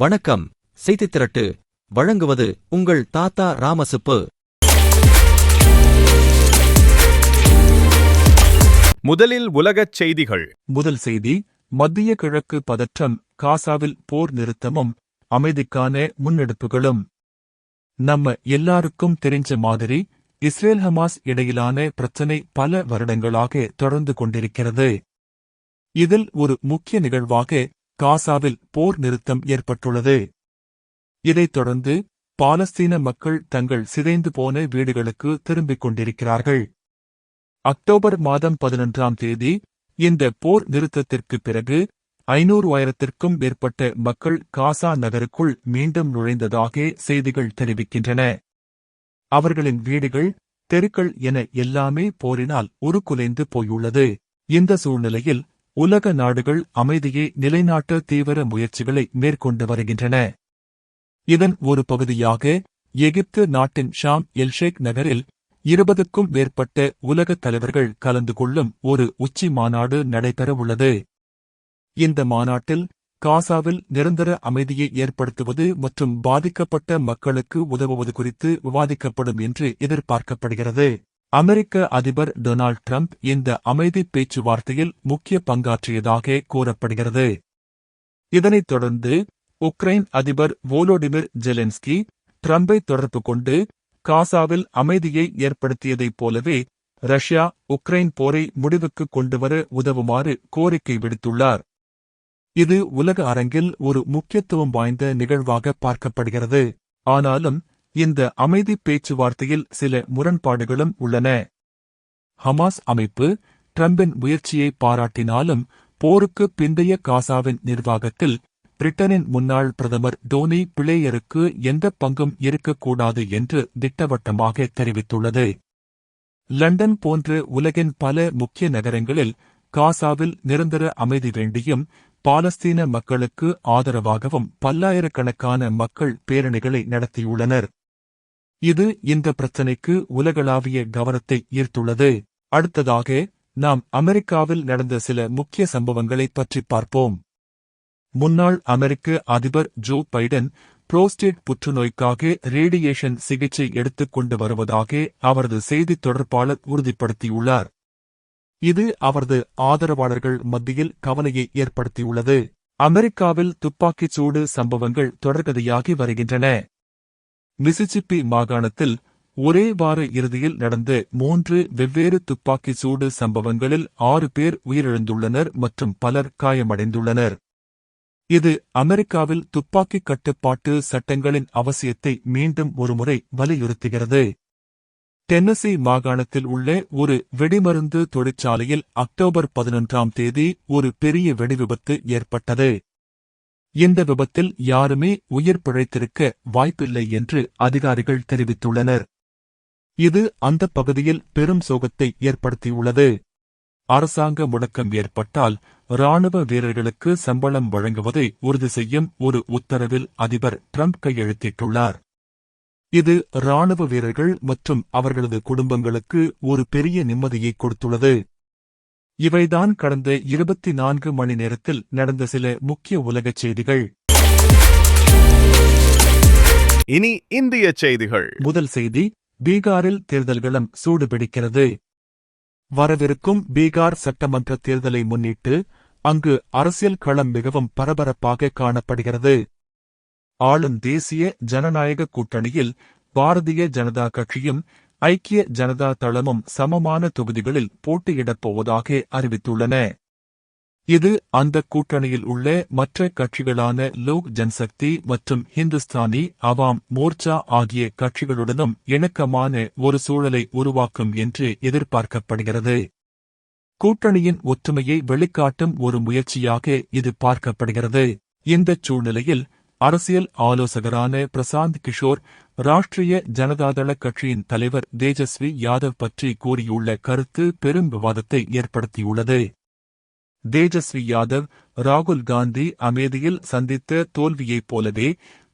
வணக்கம். செய்தித் திரட்டு. வழங்குவது உங்கள் தாத்தா ராமசுப்பு. முதலில் உலகச் செய்திகள். முதல் செய்தி மத்திய கிழக்கு பதற்றம் காசாவில் போர் நிறுத்தமும் அமைதிக்கான முன்னெடுப்புகளும். நம்ம எல்லாருக்கும் தெரிஞ்ச மாதிரி இஸ்ரேல் ஹமாஸ் இடையிலான பிரச்சினை பல வருடங்களாக தொடர்ந்து கொண்டிருக்கிறது. இதில் ஒரு முக்கிய நிகழ்வாக காசாவில் போர் நிறுத்தம் ஏற்பட்டுள்ளது. இதைத் தொடர்ந்து பாலஸ்தீன மக்கள் தங்கள் சிதைந்து போன வீடுகளுக்கு திரும்பிக் கொண்டிருக்கிறார்கள். அக்டோபர் மாதம் பதினொன்றாம் தேதி இந்த போர் நிறுத்தத்திற்குப் பிறகு ஐநூறு ஆயிரத்திற்கும் மேற்பட்ட மக்கள் காசா நகருக்குள் மீண்டும் நுழைந்ததாக செய்திகள் தெரிவிக்கின்றன. அவர்களின் வீடுகள் தெருக்கள் என எல்லாமே போரினால் உருக்குலைந்து போயுள்ளது. இந்த சூழ்நிலையில் உலக நாடுகள் அமைதியை நிலைநாட்ட தீவிர முயற்சிகளை மேற்கொண்டு வருகின்றன. இதன் ஒரு பகுதியாக எகிப்து நாட்டின் ஷாம் எல்ஷேக் நகரில் இருபதுக்கும் மேற்பட்ட உலகத் தலைவர்கள் கலந்து கொள்ளும் ஒரு உச்சி மாநாடு நடைபெறவுள்ளது. இந்த மாநாட்டில் காசாவில் நிரந்தர அமைதியை ஏற்படுத்துவது மற்றும் பாதிக்கப்பட்ட மக்களுக்கு உதவுவது குறித்து விவாதிக்கப்படும் என்று எதிர்பார்க்கப்படுகிறது. அமெரிக்க அதிபர் டொனால்ட் ட்ரம்ப் இந்த அமைதி பேச்சுவார்த்தையில் முக்கிய பங்காற்றியதாக கூறப்படுகிறது. இதனைத் தொடர்ந்து உக்ரைன் அதிபர் வோலோடிமிர் ஜெலென்ஸ்கி ட்ரம்பை தொடர்பு கொண்டு காசாவில் அமைதியை ஏற்படுத்தியதைப் போலவே ரஷ்யா உக்ரைன் போரை முடிவுக்கு கொண்டுவர உதவுமாறு கோரிக்கை விடுத்துள்ளார். இது உலக அரங்கில் ஒரு முக்கியத்துவம் வாய்ந்த நிகழ்வாக பார்க்கப்படுகிறது. ஆனாலும் இந்த அமைதி பேச்சுவார்த்தையில் சில முரண்பாடுகளும் உள்ளன. ஹமாஸ் அமைப்பு ட்ரம்பின் முயற்சியை பாராட்டினாலும் போருக்கு பிந்தைய காசாவின் நிர்வாகத்தில் பிரிட்டனின் முன்னாள் பிரதமர் டோனி பிளேயருக்கு எந்த பங்கும் இருக்கக்கூடாது என்று திட்டவட்டமாக தெரிவித்துள்ளது. லண்டன் போன்ற உலகின் பல முக்கிய நகரங்களில் காசாவில் நிரந்தர அமைதி வேண்டியும் பாலஸ்தீன மக்களுக்கு ஆதரவாகவும் பல்லாயிரக்கணக்கான மக்கள் பேரணிகளை நடத்தியுள்ளனர். இது இந்த பிரச்சினைக்கு உலகளாவிய கவனத்தை ஈர்த்துள்ளது. அடுத்ததாக நாம் அமெரிக்காவில் நடந்த சில முக்கிய சம்பவங்களை பற்றி பார்ப்போம். முன்னாள் அமெரிக்க அதிபர் ஜோ பைடன் புரோஸ்டேட் புற்றுநோய்க்காக ரேடியேஷன் சிகிச்சை எடுத்துக் கொண்டு வருவதாக அவரது செய்தித் தொடர்பாளர் உறுதிப்படுத்தியுள்ளார். இது அவரது ஆதரவாளர்கள் மத்தியில் கவலையை ஏற்படுத்தியுள்ளது. அமெரிக்காவில் துப்பாக்கிச் சூடு சம்பவங்கள் தொடர்கதையாகி வருகின்றன. மிசிசிப்பி மாகாணத்தில் ஒரே வார இறுதியில் நடந்த மூன்று வெவ்வேறு துப்பாக்கிச் சூடு சம்பவங்களில் ஆறு பேர் உயிரிழந்துள்ளனர் மற்றும் பலர் காயமடைந்துள்ளனர். இது அமெரிக்காவில் துப்பாக்கிக் கட்டுப்பாட்டு சட்டங்களின் அவசியத்தை மீண்டும் ஒருமுறை வலியுறுத்துகிறது. டென்னசி மாகாணத்தில் உள்ள ஒரு வெடிமருந்து தொழிற்சாலையில் அக்டோபர் பதினொன்றாம் தேதி ஒரு பெரிய வெடிவிபத்து ஏற்பட்டது. இந்த விபத்தில் யாருமே உயிர் பிழைத்திருக்க வாய்ப்பில்லை என்று அதிகாரிகள் தெரிவித்துள்ளனர். இது அந்த பகுதியில் பெரும் சோகத்தை ஏற்படுத்தியுள்ளது. அரசாங்க முடக்கம் ஏற்பட்டால் ராணுவ வீரர்களுக்கு சம்பளம் வழங்குவதை உறுதி செய்யும் ஒரு உத்தரவில் அதிபர் ட்ரம்ப் கையெழுத்திட்டுள்ளார். இது ராணுவ வீரர்கள் மற்றும் அவர்களது குடும்பங்களுக்கு ஒரு பெரிய நிம்மதியை கொடுத்துள்ளது. இவைதான் கடந்த இருபத்தி நான்கு மணி நேரத்தில் நடந்த சில முக்கிய உலகச் செய்திகள். இனி இந்திய செய்திகள். முதல் செய்தி பீகாரில் தேர்தல்களம் சூடுபிடிக்கிறது. வரவிருக்கும் பீகார் சட்டமன்ற தேர்தலை முன்னிட்டு அங்கு அரசியல் களம் மிகவும் பரபரப்பாக காணப்படுகிறது. ஆளும் தேசிய ஜனநாயக கூட்டணியில் பாரதிய ஜனதா கட்சியும் ஐக்கிய ஜனதா தளமும் சமமான தொகுதிகளில் போட்டியிடப் போவதாக அறிவித்துள்ளன. இது அந்த கூட்டணியில் உள்ள மற்ற கட்சிகளான லோக் ஜன்சக்தி மற்றும் ஹிந்துஸ்தானி அவாம் மோர்ச்சா ஆகிய கட்சிகளுடனும் இணக்கமான ஒரு சூழலை உருவாக்கும் என்று எதிர்பார்க்கப்படுகிறது. கூட்டணியின் ஒற்றுமையை வெளிக்காட்டும் ஒரு முயற்சியாக இது பார்க்கப்படுகிறது. இந்த சூழ்நிலையில் அரசியல் ஆலோசகரான பிரசாந்த் கிஷோர் ராஷ்டிரிய ஜனதாதள கட்சியின் தலைவர் தேஜஸ்வி யாதவ் பற்றி கூறியுள்ள கருத்து பெரும் விவாதத்தை ஏற்படுத்தியுள்ளது. தேஜஸ்வி யாதவ் ராகுல் காந்தி அமேதியில் சந்தித்த தோல்வியைப் போலவே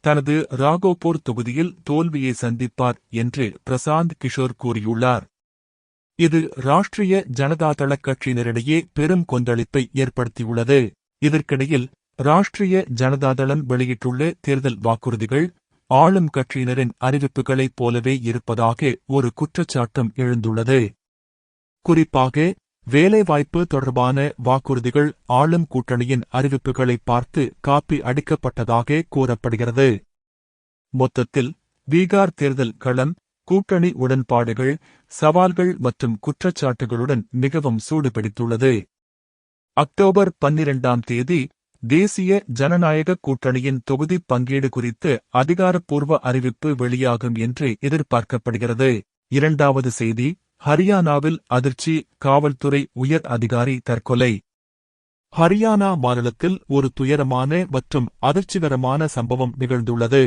தனது ராகோபூர் தொகுதியில் தோல்வியை சந்திப்பார் என்று பிரசாந்த் கிஷோர் கூறியுள்ளார். இது ராஷ்டிரிய ஜனதாதள கட்சியினரிடையே பெரும் கொந்தளிப்பை ஏற்படுத்தியுள்ளது. இதற்கிடையில் ராஷ்டிரிய ஜனதாதளம் வெளியிட்டுள்ள தேர்தல் வாக்குறுதிகள் ஆளும் கட்சியினரின் அறிவிப்புகளைப் போலவே இருப்பதாக ஒரு குற்றச்சாட்டம் எழுந்துள்ளது. குறிப்பாக வேலைவாய்ப்பு தொடர்பான வாக்குறுதிகள் ஆளும் கூட்டணியின் அறிவிப்புகளை பார்த்து காப்பி அடிக்கப்பட்டதாக கூறப்படுகிறது. மொத்தத்தில் பீகார் தேர்தல் களம் கூட்டணி உடன்பாடுகள் சவால்கள் மற்றும் குற்றச்சாட்டுகளுடன் மிகவும் சூடுபிடித்துள்ளது. அக்டோபர் பன்னிரண்டாம் தேதி தேசிய ஜனநாயக கூட்டணியின் தொகுதி பங்கீடு குறித்து அதிகாரப்பூர்வ அறிவிப்பு வெளியாகும் என்று எதிர்பார்க்கப்படுகிறது. இரண்டாவது செய்தி ஹரியானாவில் அதிர்ச்சி காவல்துறை உயர் அதிகாரி தற்கொலை. ஹரியானா மாநிலத்தில் ஒரு துயரமான மற்றும் அதிர்ச்சிகரமான சம்பவம் நிகழ்ந்துள்ளது.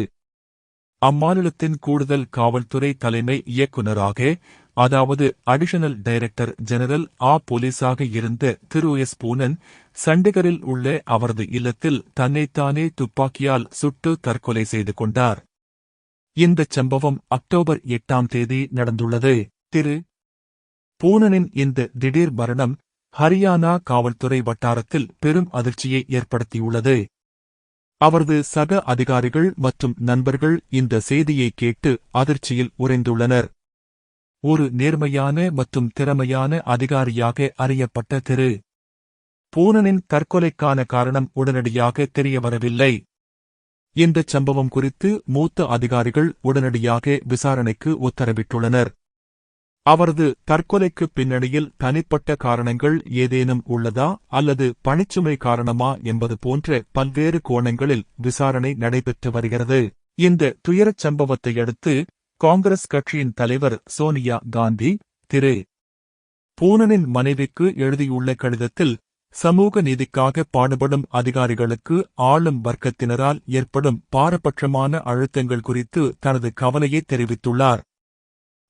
அம்மாநிலத்தின் கூடுதல் காவல்துறை தலைமை இயக்குநராக அதாவது அடிஷனல் டைரக்டர் ஜெனரல் ஆ போலீஸாக இருந்த திரு எஸ் பூனன் சண்டிகரில் உள்ள அவரது இல்லத்தில் தன்னைத்தானே துப்பாக்கியால் சுட்டு தற்கொலை செய்து கொண்டார். இந்தச் சம்பவம் அக்டோபர் எட்டாம் தேதி நடந்துள்ளது. திரு. பூனனின் இந்த திடீர் மரணம் ஹரியானா காவல்துறை வட்டாரத்தில் பெரும் அதிர்ச்சியை ஏற்படுத்தியுள்ளது. அவரது சக அதிகாரிகள் மற்றும் நண்பர்கள் இந்த செய்தியை கேட்டு அதிர்ச்சியில் உறைந்துள்ளனர். ஒரு நேர்மையான மற்றும் திறமையான அதிகாரியாக அறியப்பட்ட திரு. பூனனின் தற்கொலைக்கான காரணம் உடனடியாக தெரியவரவில்லை. இந்த சம்பவம் குறித்து மூத்த அதிகாரிகள் உடனடியாக விசாரணைக்கு உத்தரவிட்டுள்ளனர். அவரது தற்கொலைக்கு பின்னணியில் தனிப்பட்ட காரணங்கள் ஏதேனும் உள்ளதா அல்லது பணிச்சுமை காரணமா என்பது போன்ற பல்வேறு கோணங்களில் விசாரணை நடைபெற்று வருகிறது. இந்த துயரச் சம்பவத்தை அடுத்து காங்கிரஸ் கட்சியின் தலைவர் சோனியா காந்தி திரு. பூனனின் மனைவிக்கு எழுதியுள்ள கடிதத்தில் சமூக நீதிக்காக பாடுபடும் அதிகாரிகளுக்கு ஆளும் வர்க்கத்தினரால் ஏற்படும் பாரபட்சமான அழுத்தங்கள் குறித்து தனது கவலையை தெரிவித்துள்ளார்.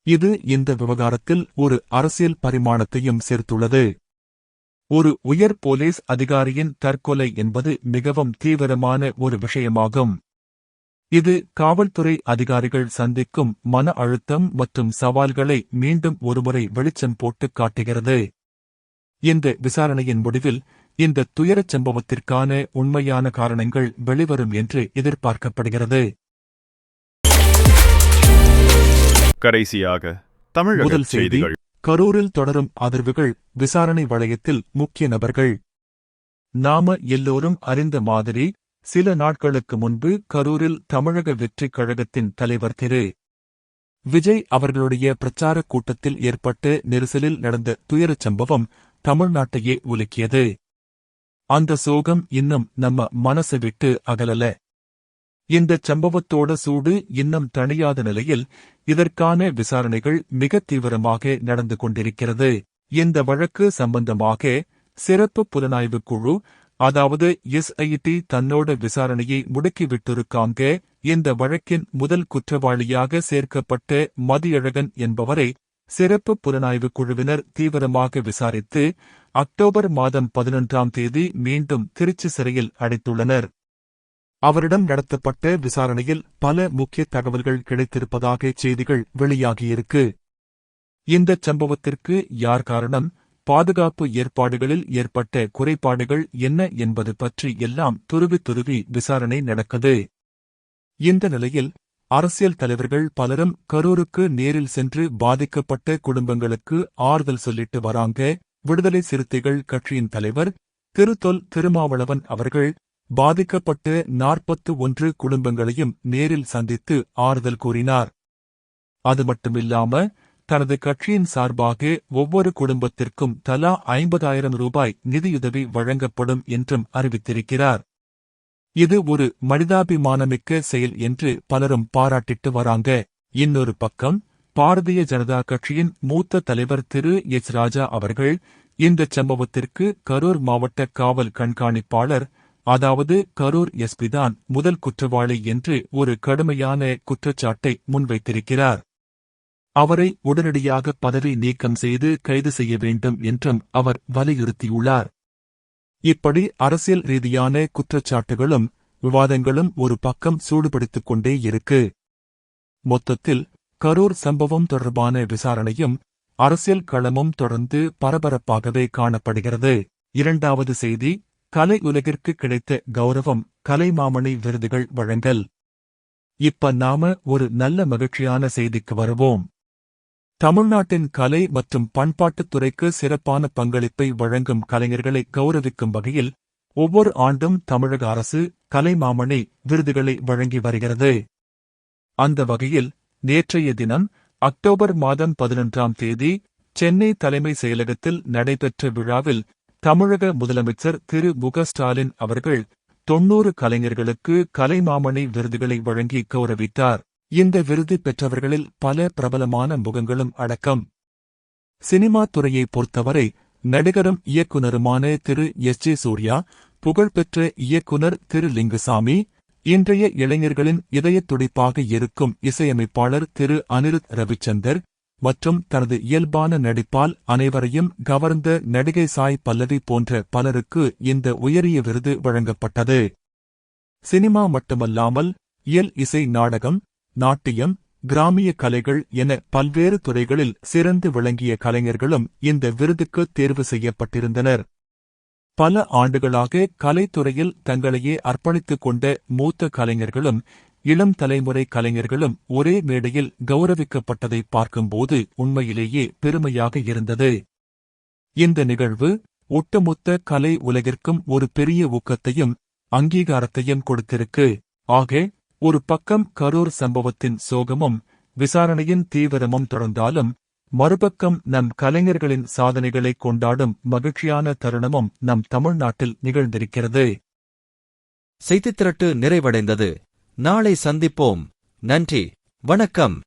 இது இந்த விவகாரத்தில் ஒரு அரசியல் பரிமாணத்தையும் சேர்த்துள்ளது. ஒரு உயர் போலீஸ் அதிகாரியின் தற்கொலை என்பது மிகவும் தீவிரமான ஒரு விஷயமாகும். இது காவல்துறை அதிகாரிகள் சந்திக்கும் மன அழுத்தம் மற்றும் சவால்களை மீண்டும் ஒருமுறை வெளிச்சம் போட்டு காட்டுகிறது. இந்த விசாரணையின் முடிவில் இந்த துயரச் சம்பவத்திற்கான உண்மையான காரணங்கள் வெளிவரும் என்று எதிர்பார்க்கப்படுகிறது. கடைசியாக தமிழக முதல் செய்தி செய்திகள். கரூரில் தொடரும் அதிர்வுகள் விசாரணை வளையத்தில் முக்கிய நபர்கள். நாம எல்லோரும் அறிந்த மாதிரி சில நாட்களுக்கு முன்பு கரூரில் தமிழக வெற்றிக் கழகத்தின் தலைவர் திரு. விஜய் அவர்களுடைய பிரச்சாரக் கூட்டத்தில் ஏற்பட்டு நெரிசலில் நடந்த துயரச் சம்பவம் தமிழ்நாட்டையே உலுக்கியது. அந்த சோகம் இன்னும் நம்ம மனசு விட்டு அகலல. இந்தச் சம்பவத்தோட சூடு இன்னும் தணியாத நிலையில் இதற்கான விசாரணைகள் மிக தீவிரமாக நடந்து கொண்டிருக்கிறது. இந்த வழக்கு சம்பந்தமாக சிறப்பு புலனாய்வுக் குழு அதாவது எஸ்ஐடி தன்னோட விசாரணையை முடுக்கிவிட்டிருக்காங்க. இந்த வழக்கின் முதல் குற்றவாளியாக சேர்க்கப்பட்ட மதியழகன் என்பவரை சிறப்பு புலனாய்வுக் குழுவினர் தீவிரமாக விசாரித்து அக்டோபர் மாதம் பதினொன்றாம் தேதி மீண்டும் திருச்சி சிறையில் அடைத்துள்ளனர். அவரிடம் நடத்தப்பட்ட விசாரணையில் பல முக்கிய தகவல்கள் கிடைத்திருப்பதாக செய்திகள் வெளியாகியிருக்கு. இந்தச் சம்பவத்திற்கு யார் காரணம்? பாதுகாப்பு ஏற்பாடுகளில் ஏற்பட்ட குறைபாடுகள் என்ன என்பது பற்றி எல்லாம் துருவி துருவி விசாரணை நடக்குது. இந்த நிலையில் அரசியல் தலைவர்கள் பலரும் கரூருக்கு நேரில் சென்று பாதிக்கப்பட்ட குடும்பங்களுக்கு ஆறுதல் சொல்லிட்டு வராங்க. விடுதலை சிறுத்தைகள் கட்சியின் தலைவர் திருத்தொல் திருமாவளவன் அவர்கள் பாதிக்கப்பட்ட நாற்பத்து ஒன்று குடும்பங்களையும் நேரில் சந்தித்து ஆறுதல் கூறினார். அது மட்டுமில்லாம தனது கட்சியின் சார்பாக ஒவ்வொரு குடும்பத்திற்கும் தலா ஐம்பதாயிரம் ரூபாய் நிதியுதவி வழங்கப்படும் என்றும் அறிவித்திருக்கிறார். இது ஒரு மனிதாபிமானமிக்க செயல் என்று பலரும் பாராட்டிட்டு வராங்க. இன்னொரு பக்கம் பாரதிய ஜனதா கட்சியின் மூத்த தலைவர் திரு. எச். ராஜா அவர்கள் இந்தச் சம்பவத்திற்கு கரூர் மாவட்ட காவல் கண்காணிப்பாளர் அதாவது கரூர் எஸ்பிதான் முதல் குற்றவாளி என்று ஒரு கடுமையான குற்றச்சாட்டை முன்வைத்திருக்கிறார். அவரை உடனடியாக பதவி நீக்கம் செய்து கைது செய்ய வேண்டும் என்றும் அவர் வலியுறுத்தியுள்ளார். இப்படி அரசியல் ரீதியான குற்றச்சாட்டுகளும் விவாதங்களும் ஒரு பக்கம் சூடுபிடித்துக் கொண்டே இருக்கு. மொத்தத்தில் கரூர் சம்பவம் தொடர்பான விசாரணையும் அரசியல் களமும் தொடர்ந்து பரபரப்பாகவே காணப்படுகிறது. இரண்டாவது செய்தி கலை உலகிற்கு கிடைத்த கௌரவம் கலைமாமணி விருதுகள் வழங்கல். இப்ப நாம ஒரு நல்ல மகிழ்ச்சியான செய்திக்கு வருவோம். தமிழ்நாட்டின் கலை மற்றும் பண்பாட்டுத் துறைக்கு சிறப்பான பங்களிப்பை வழங்கும் கலைஞர்களை கௌரவிக்கும் வகையில் ஒவ்வொரு ஆண்டும் தமிழக அரசு கலைமாமணி விருதுகளை வழங்கி வருகிறது. அந்த வகையில் நேற்றைய தினம் அக்டோபர் மாதம் பதினொன்றாம் தேதி சென்னை தலைமை செயலகத்தில் நடைபெற்ற விழாவில் தமிழக முதலமைச்சர் திரு. முக ஸ்டாலின் அவர்கள் தொன்னூறு கலைஞர்களுக்கு கலைமாமணி விருதுகளை வழங்கி கௌரவித்தார். இந்த விருது பெற்றவர்களில் பல பிரபலமான முகங்களும் அடக்கம். சினிமா துறையை பொறுத்தவரை நடிகரும் இயக்குனருமான திரு. எஸ். ஜே. சூர்யா புகழ்பெற்ற இயக்குனர் திரு. லிங்குசாமி இன்றைய இளைஞர்களின் இதயத் துடிப்பாக இருக்கும் இசையமைப்பாளர் திரு. அனிருத் ரவிச்சந்தர் மற்றும் தனது இயல்பான நடிப்பால் அனைவரையும் கவர்ந்த நடிகை சாய் பல்லவி போன்ற பலருக்கு இந்த உயரிய விருது வழங்கப்பட்டது. சினிமா மட்டுமல்லாமல் இயல் இசை நாடகம் நாட்டியம் கிராமிய கலைகள் என பல்வேறு துறைகளில் சிறந்து விளங்கிய கலைஞர்களும் இந்த விருதுக்கு தேர்வு செய்யப்பட்டிருந்தனர். பல ஆண்டுகளாக கலைத்துறையில் தங்களையே அர்ப்பணித்துக் கொண்ட மூத்த கலைஞர்களும் இளம் தலைமுறை கலைஞர்களும் ஒரே மேடையில் கௌரவிக்கப்பட்டதை பார்க்கும்போது உண்மையிலேயே பெருமையாக இருந்தது. இந்த நிகழ்வு ஒட்டுமொத்த கலை உலகிற்கும் ஒரு பெரிய ஊக்கத்தையும் அங்கீகாரத்தையும் கொடுத்திருக்கு. ஆக ஒரு பக்கம் கரூர் சம்பவத்தின் சோகமும் விசாரணையின் தீவிரமும் தொடர்ந்தாலும் மறுபக்கம் நம் கலைஞர்களின் சாதனைகளை கொண்டாடும் மகிழ்ச்சியான தருணமும் நம் தமிழ்நாட்டில் நிகழ்ந்திருக்கிறது. செய்தித் திரட்டு நிறைவடைந்தது. நாளை சந்திப்போம். நன்றி. வணக்கம்.